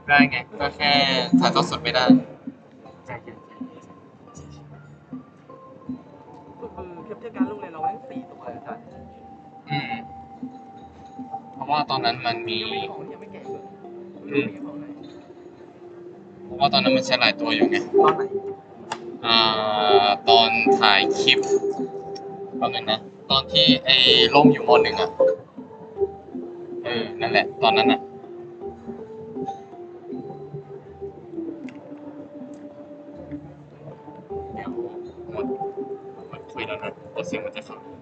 YouTube ได้ไง ก็แค่ถ่ายทอดสดไม่ได้ ใจเย็นก็คือเทียบเทียบการลงเรียนเราได้สี่ตัวเลยอาจารย์อืม เพราะว่าตอนนั้นมันมี ยังไม่ของยังไม่แก่เลยไม่รู้มีของไหนเพราะว่าตอนนั้นมันใช้หลายตัวอยู่ไง ตอนไหนอ่า ตอนถ่ายคลิปตอนนึงนะ ตอนที่ไอ้ล่มอยู่มหนึ่งอะ เออ นั่นแหละ ตอนนั้นอะ ยแล้วน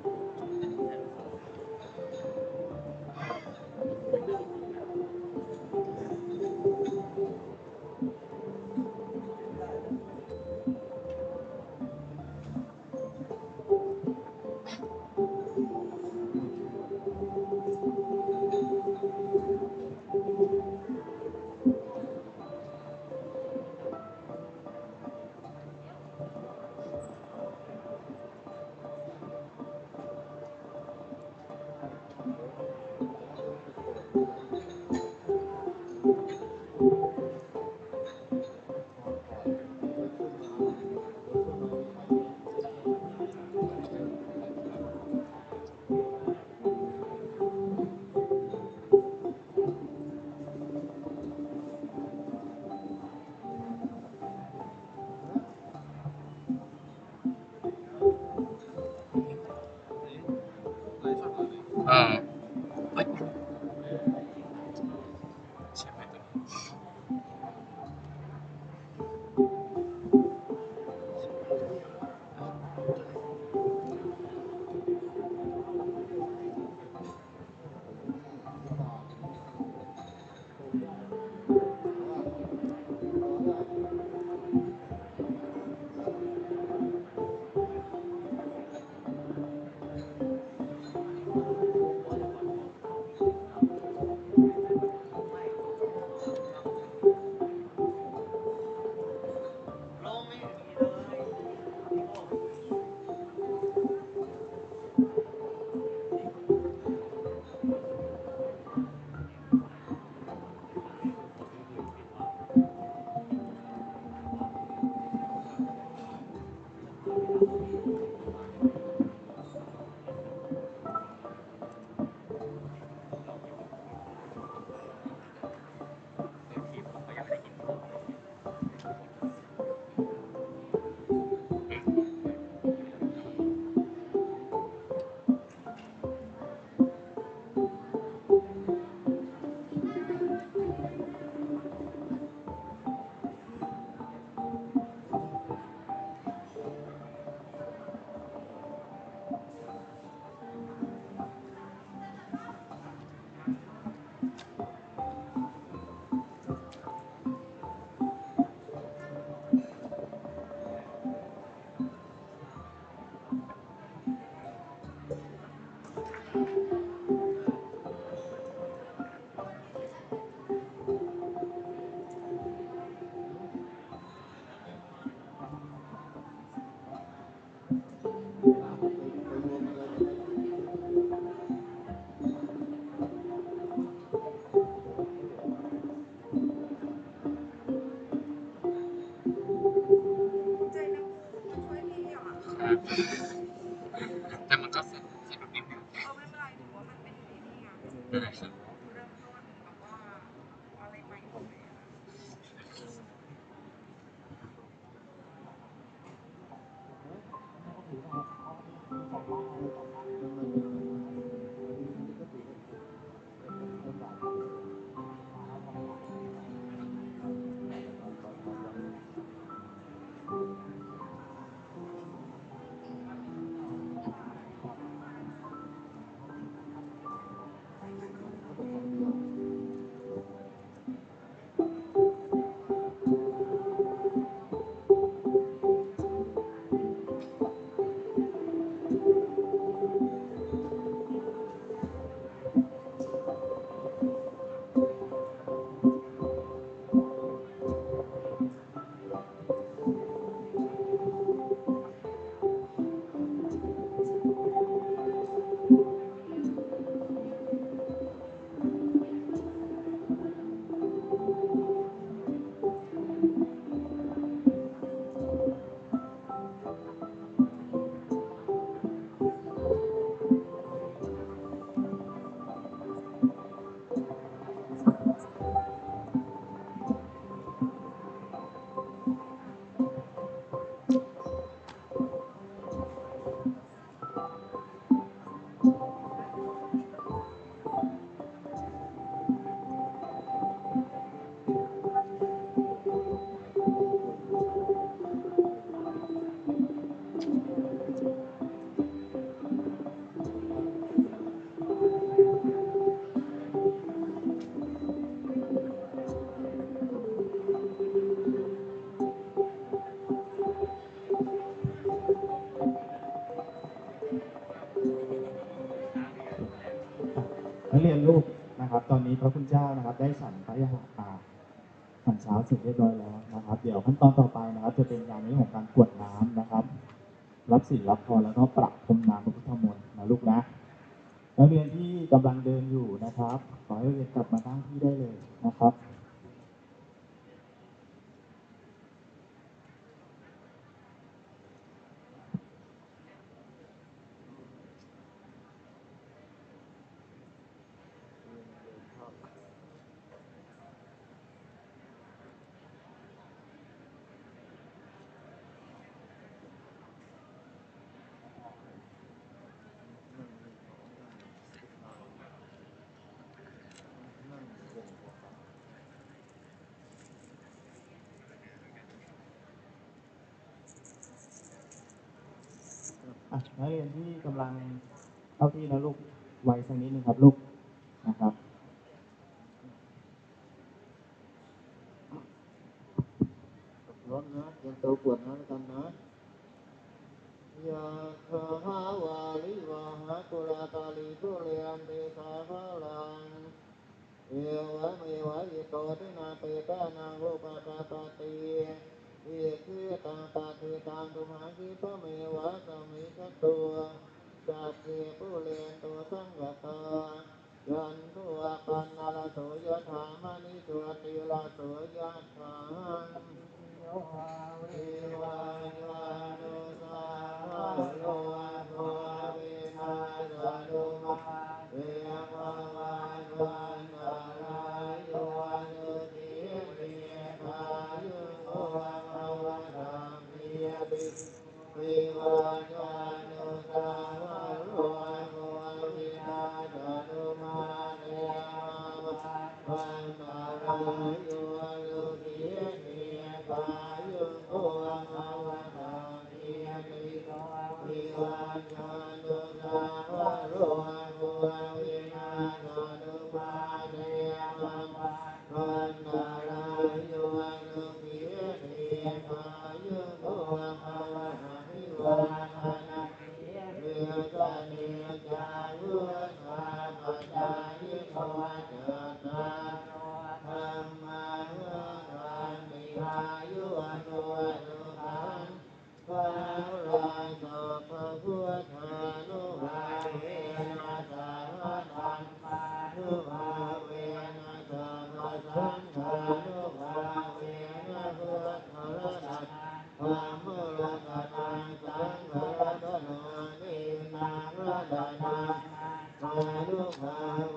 เรียนลูกนะครับ ตอนนี้พระคุณเจ้านะครับ ได้ฉันพระยาหาอาฉันเช้าเสร็จเรียบร้อยแล้วนะครับ เดี๋ยวขั้นตอนต่อไปนะครับ จะเป็นการในเรื่องของการกวดน้ำนะครับ รับศีลรับพรแล้วก็ประพรมน้ำพระพุทธมนต์นะลูกนะนักเรียนที่กำลังเดินอยู่นะครับ ขอให้เรียนกลับมาตั้งที่ได้เลยนะครับ อะ นักเรียนที่กำลังเข้าที่นะลูกไวสักนิดนึงครับลูกนะครับร้อนนะเตรียมตัวกวดน้ำกันนะยะถาวาลิวะหาปุราตาลิทุเรียนเตสาภาลังเอวะเมวะอิโตทินาเปตานังโลปะตาปะ ตังปะติตังตุมหังคิปะเมวะสมิจตัวจัตเกปุเรนตัวสังกตายันตัวปันนาลโสยถามนิจวติลาโสยถาโยหาวิวายานุสาโลโก นุ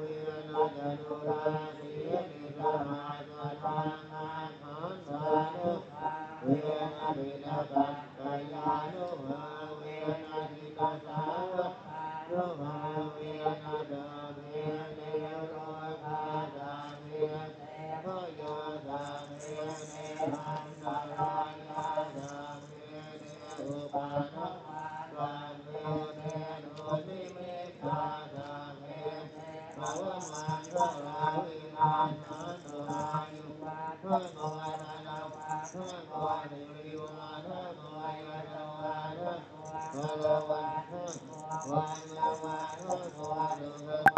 ะโกวันล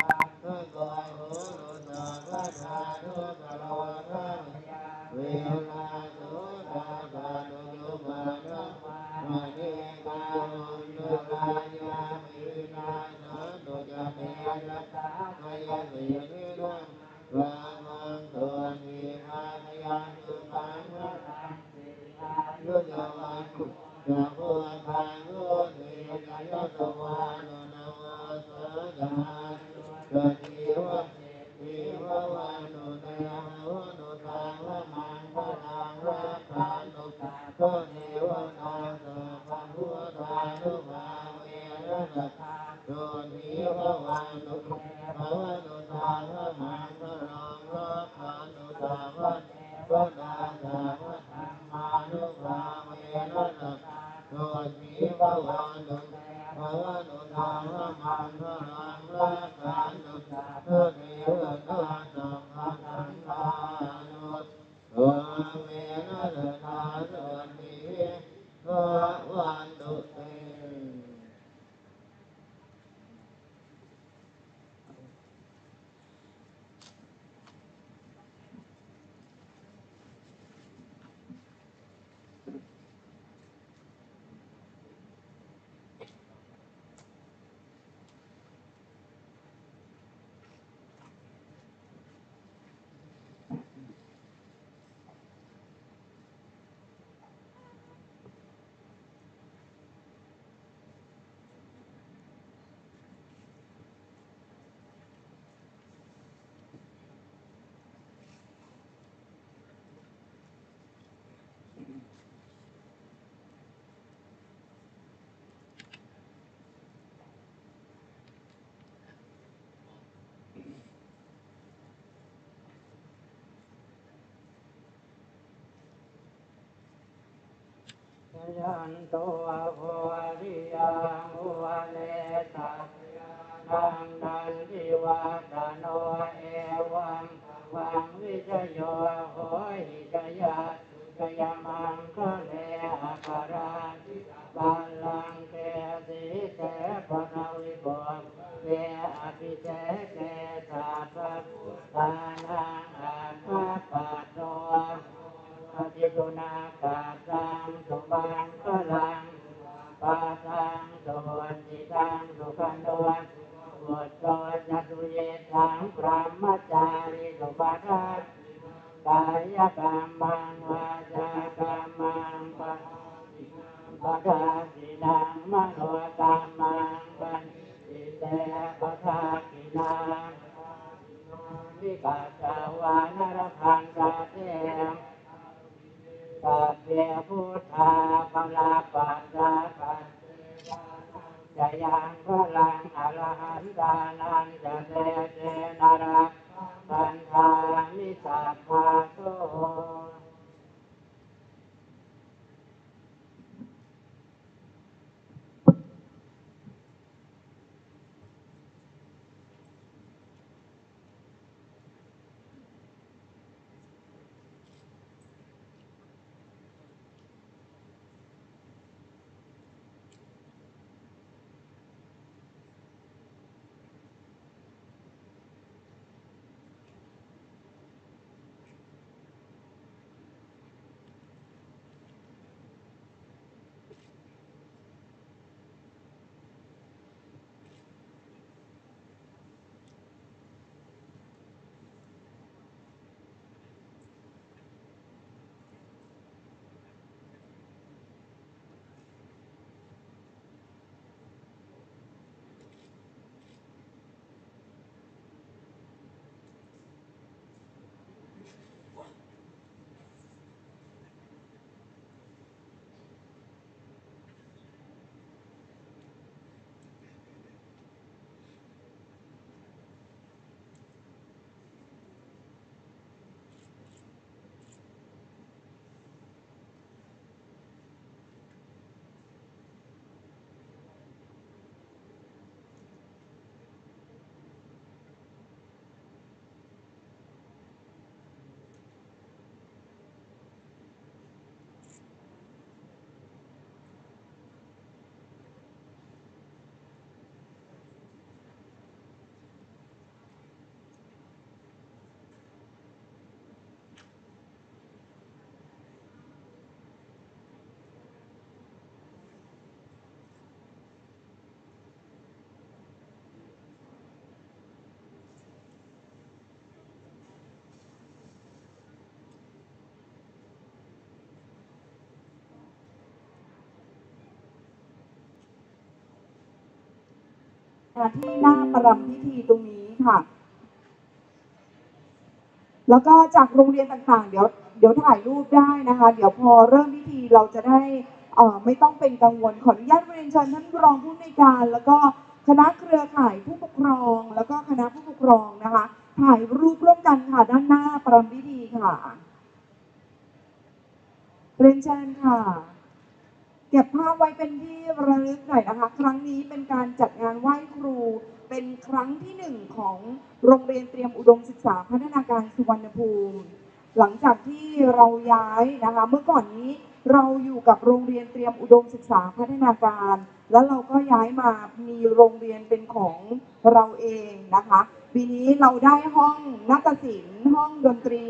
ตุโตเนวะนาสะภะพุทธานุภาเวนะสัทธาโตนิภะวันตุภะวะนุตาวะมังคะลังรักขันตุสาวะเนวะนาสะภะธรรมานุภาเวนะสัทธาโตนิภะวันตุภะวะนุตาวะมังคะลังรักขันตุโตเนวะนาสะภะธรรมานุโอเวนะสัทธาโตนิภะวันตุเต อ ยันตัวโพธิยังอุวเลตัสนังนันทิวาตโนเอวังวังวิจโยโหหิจยะกยมังคะเลอะคาราติบัลลังเกสิเกปนาวิโบเวอภิเจเกสาปัสสานังอาภาปัตโน อธิตุนาคาสังสุบังคลังปาสังสุวันติตังสุขันโดวันบุตโตจัตุเยสังพระมจาริสุปาทานกายกรรมังวาจากรรมังปะปะทาสินังมโนกรรมังปันติเตปะทากินังวิกัสสวานรพันตาเต สัพเพพุทธาภลาปัสสะปัสจะยังพลังอรหันตานันจะเตเตนารักสันธามิสัพพะโต มาที่หน้าประรำพิธีตรงนี้ค่ะ แล้วก็จากโรงเรียนต่างๆ เดี๋ยวเดี๋ยวถ่ายรูปได้นะคะ เดี๋ยวพอเริ่มพิธีเราจะได้ไม่ต้องเป็นกังวลขออนุญาตเรียนเชิญท่านรองผู้ในการ แล้วก็คณะเครือข่ายผู้ปกครอง แล้วก็คณะผู้ปกครองนะคะ ถ่ายรูปร่วมกันค่ะด้านหน้าประรำพิธีค่ะเรียนเชิญค่ะ เก็บภาพไว้เป็นที่ระลึกหน่อยนะคะ ครั้งนี้เป็นการจัดงานไหว้ครู เป็นครั้งที่หนึ่งของโรงเรียนเตรียมอุดมศึกษาพัฒนาการสุวรรณภูมิ หลังจากที่เราย้ายนะคะ เมื่อก่อนนี้เราอยู่กับโรงเรียนเตรียมอุดมศึกษาพัฒนาการ แล้วเราก็ย้ายมามีโรงเรียนเป็นของเราเองนะคะปีนี้เราได้ห้องนาฏศิลป์ห้องดนตรี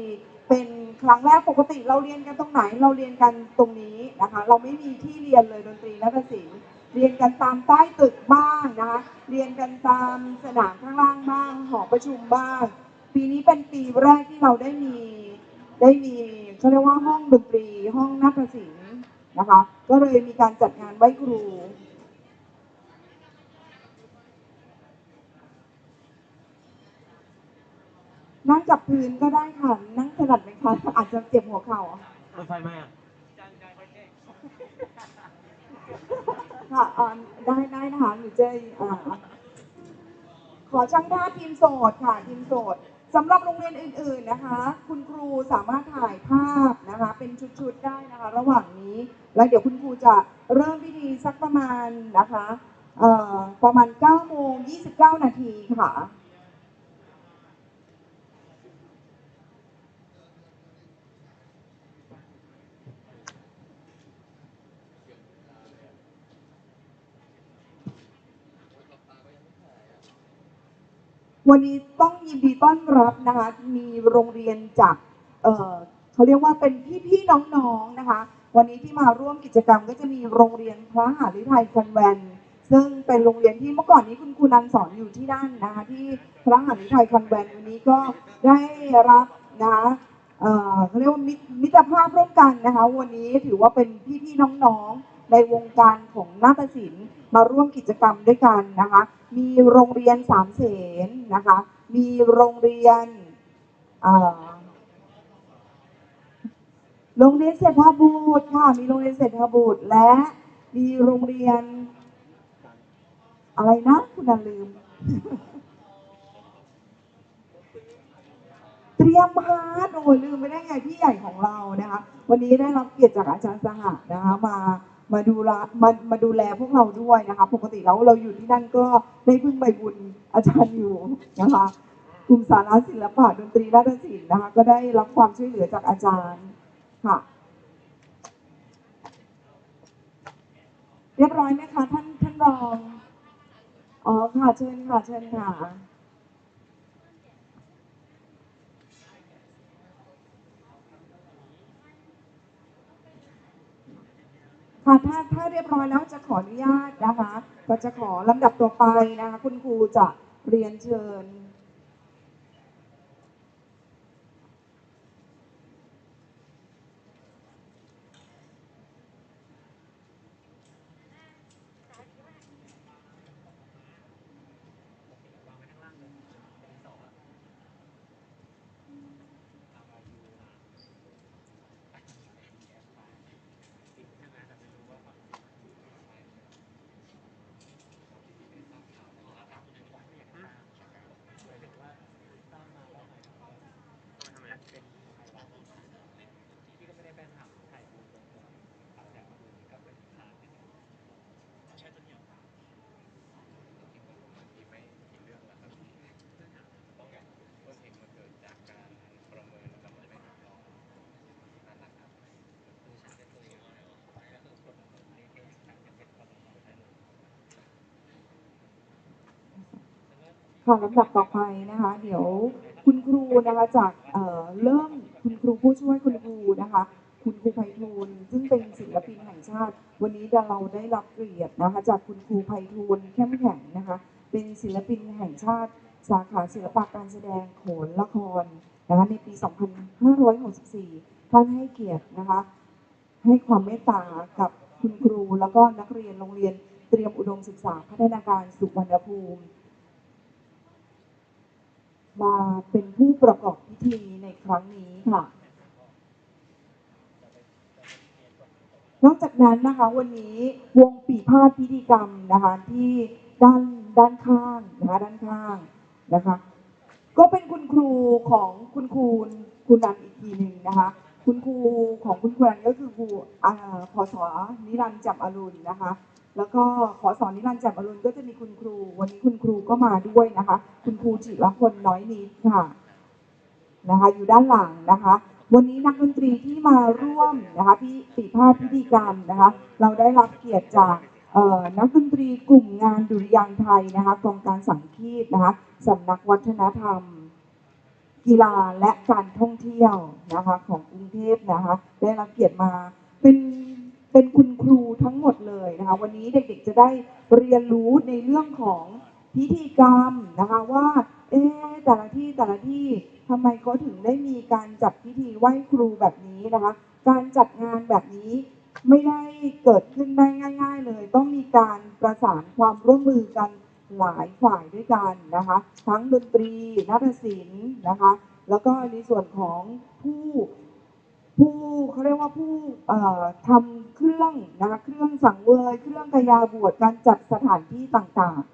เป็นครั้งแรกปกติเราเรียนกันตรงไหนเราเรียนกันตรงนี้นะคะ เราไม่มีที่เรียนเลยดนตรีนาฏศิลป์เรียนกันตามใต้ตึกบ้างนะคะเรียนกันตามสนามข้างล่างบ้างหอประชุมบ้าง ปีนี้เป็นปีแรกที่เราได้มีได้มีเขาเรียกว่าห้องดนตรีห้องนาฏศิลป์นะคะ ก็เลยมีการจัดงานไหว้ครู นั่งจับพื้นก็ได้ค่ะ นั่งถนัดไหมคะ อาจจะเจ็บหัวเข่า รถไฟไหมอะค่ะอ่าได้ได้นะคะหนูจะอ่าขอช่างภาพทีมโสดค่ะทีมโสดสำหรับโรงเรียนอื่น ๆนะคะ คุณครูสามารถถ่ายภาพนะคะ เป็นชุดๆได้นะคะ ระหว่างนี้แล้วเดี๋ยวคุณครูจะเริ่มพิธีสักประมาณนะคะเอ่อประมาณ9โมง29 นาทีค่ะ วันนี้ต้องยินดีต้อนรับนะคะ มีโรงเรียนจากเเขาเรียกว่าเป็นพี่ๆน้องๆนะคะ วันนี้ที่มาร่วมกิจกรรมก็จะมีโรงเรียนพระหาฤทัยคอนแวนต์ซึ่งเป็นโรงเรียนที่เมื่อก่อนนี้คุณครูนันสอนอยู่ที่นั่นนะคะ ที่พระหาฤทัยคอนแวนต์วันนี้ก็ได้รับนะคะเขาเรียกว่ามิตรภาพร่วมกันนะคะ วันนี้ถือว่าเป็นพี่ๆน้องๆ ในวงการของนาฏศิลป์มาร่วมกิจกรรมด้วยกันนะคะ มีโรงเรียนสามเสนนะคะ มีโรงเรียนโรงเรียนเศรษฐบุตรค่ะ มีโรงเรียนเศรษฐบุตรและมีโรงเรียน อะไรนะคุณลืม เตรียมพาร์ทโอ้ยลืมไม่ได้ไงพี่ใหญ่ของเรานะคะ วันนี้ได้รับเกียรติจากอาจารย์สหะนะคะมา มาดูแลมามาดูแลพวกเราด้วยนะคะ ปกติแล้วเราอยู่ที่นั่นก็ได้พึ่งใบบุญอาจารย์อยู่นะคะกลุ่มสาระศิลปะดนตรีนาฏศิลป์นะคะ ก็ได้รับความช่วยเหลือจากอาจารย์ค่ะ เรียบร้อยไหมคะท่านท่านรองอ๋อค่ะเชิญค่ะเชิญค่ะ ถ้าถ้าเรียบร้อยแล้วจะขออนุญาตนะคะ ก็จะขอลำดับต่อไปนะคะ คุณครูจะเรียนเชิญ ค่ะลำดับต่อไปนะคะ เดี๋ยวคุณครูนะคะจากเอ่อเริ่มคุณครูผู้ช่วยคุณครูนะคะ คุณครูไพฑูรย์ซึ่งเป็นศิลปินแห่งชาติ วันนี้เราได้รับเกียรตินะคะ จากคุณครูไพฑูรย์เข้มแข็งนะคะ เป็นศิลปินแห่งชาติ สาขาศิลปะการแสดงโขนละครนะคะในปี 2564 ท่านให้เกียรตินะคะ ให้ความเมตตากับคุณครูแล้วก็นักเรียนโรงเรียนเตรียมอุดมศึกษาพัฒนาการสุวรรณภูมิ มาเป็นผู้ประกอบพิธีในครั้งนี้ค่ะ นอกจากนั้นนะคะ วันนี้วงปีพาทพิธีกรรมนะคะ ที่ด้านด้านข้างนะคะด้านข้างนะคะ ก็เป็นคุณครูของคุณครูคุณนันอีกทีหนึ่งนะคะ คุณครูของคุณครูนันก็คือครูอ่าพศนิรันดร์จำอรุณนะคะ แล้วก็ขอสอนนิรันดร์แจ่มอรุณก็จะมีคุณครู วันนี้คุณครูก็มาด้วยนะคะ คุณครูจิรพลน้อยนิดค่ะนะคะอยู่ด้านหลังนะคะ วันนี้นักดนตรีที่มาร่วมนะคะพี่ติภาพพิธีกรรมนะคะ เราได้รับเกียรติจากเอ่อนักดนตรีกลุ่มงานดุริยางไทยนะคะกองการสังคีตนะคะสำนักวัฒนธรรม กีฬาและการท่องเที่ยวนะคะของกรุงเทพนะคะ ได้รับเกียรติมาเป็น เป็นคุณครูทั้งหมดเลยนะคะวันนี้เด็กๆจะได้เรียนรู้ในเรื่องของพิธีกรรมนะคะว่าเอ๊ะแต่ละที่แต่ละที่ทำไมเขาถึงได้มีการจัดพิธีไหว้ครูแบบนี้นะคะ การจัดงานแบบนี้ไม่ได้เกิดขึ้นได้ง่าย ๆ เลย ต้องมีการประสานความร่วมมือกันหลายฝ่ายด้วยกันนะคะ ทั้งดนตรี นาฏศิลป์นะคะ แล้วก็ในส่วนของผู้ ผู้เขาเรียกว่าผู้ทำเครื่องนะคะเครื่องสังเวย เครื่องกายาบวชการจัดสถานที่ต่างๆ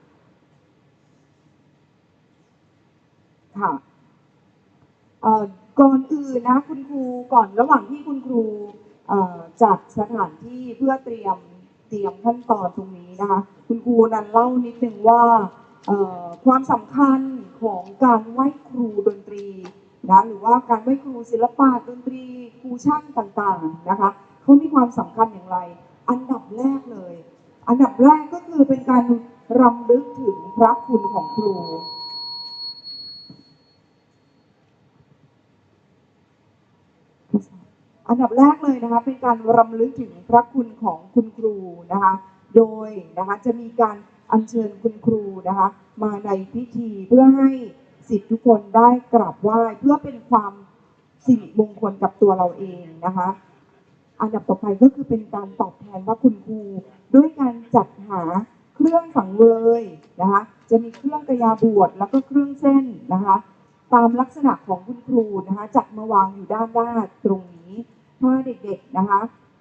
ค่ะก่อนอื่นนะคุณครูก่อนระหว่างที่คุณครูจัดสถานที่เพื่อเตรียมเตรียมขั้นตอนตรงนี้นะคะคุณครูนั้นเล่านิดนึงว่าความสำคัญของการไหว้ครูดนตรี นะหรือว่าการไหว้ครูศิลปะดนตรีครูช่างต่างๆนะคะเขามีความสำคัญอย่างไร อันดับแรกเลย อันดับแรกก็คือเป็นการรำลึกถึงพระคุณของครูอันดับแรกเลยนะคะเป็นการรำลึกถึงพระคุณของคุณครูนะคะโดยนะคะจะมีการอัญเชิญคุณครูนะคะมาในพิธีเพื่อให้ สิทธิทุกคนได้กราบไหว้เพื่อเป็นความสิริมงคลกับตัวเราเองนะคะ อันดับต่อไปก็คือเป็นการตอบแทนพระคุณครูด้วยการจัดหาเครื่องสังเวยนะคะ จะมีเครื่องกระยาบวชแล้วก็เครื่องเส้นนะคะ ตามลักษณะของคุณครูนะคะ จัดมาวางอยู่ด้านหน้าตรงนี้ถ้าเด็กๆนะคะ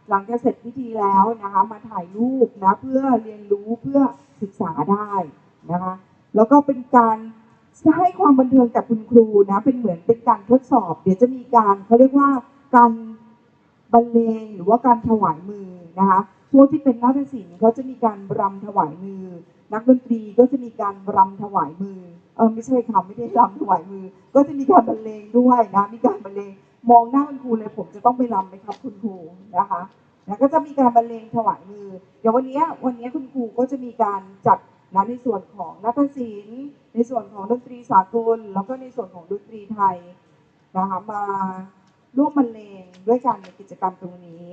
หลังจากเสร็จพิธีแล้วนะคะ มาถ่ายรูปนะเพื่อเรียนรู้เพื่อศึกษาได้นะคะ แล้วก็เป็นการ ให้ความบันเทิงกับคุณครูนะ เป็นเหมือนเป็นการทดสอบ เดี๋ยวจะมีการเขาเรียกว่าการบรรเลงหรือว่าการถวายมือนะคะพวกที่เป็นนาฏศิลป์เขาจะมีการรำถวายมือ นักดนตรีก็จะมีการรำถวายมือเออไม่ใช่ค่ะไม่ได้รำถวายมือ ก็จะมีการบรรเลงด้วยนะมีการบรรเลงมองหน้าคุณครูเลยผมจะต้องไปรำไหมครับคุณครูนะคะแล้วก็จะมีการบรรเลงถวายมือเดี๋ยววันนี้วันนี้คุณครูก็จะมีการจัดนะในส่วนของนาฏศิลป์ ในส่วนของดนตรีสากล แล้วก็ในส่วนของดนตรีไทยนะคะมาร่วมบรรเลงด้วยกันในกิจกรรมตรงนี้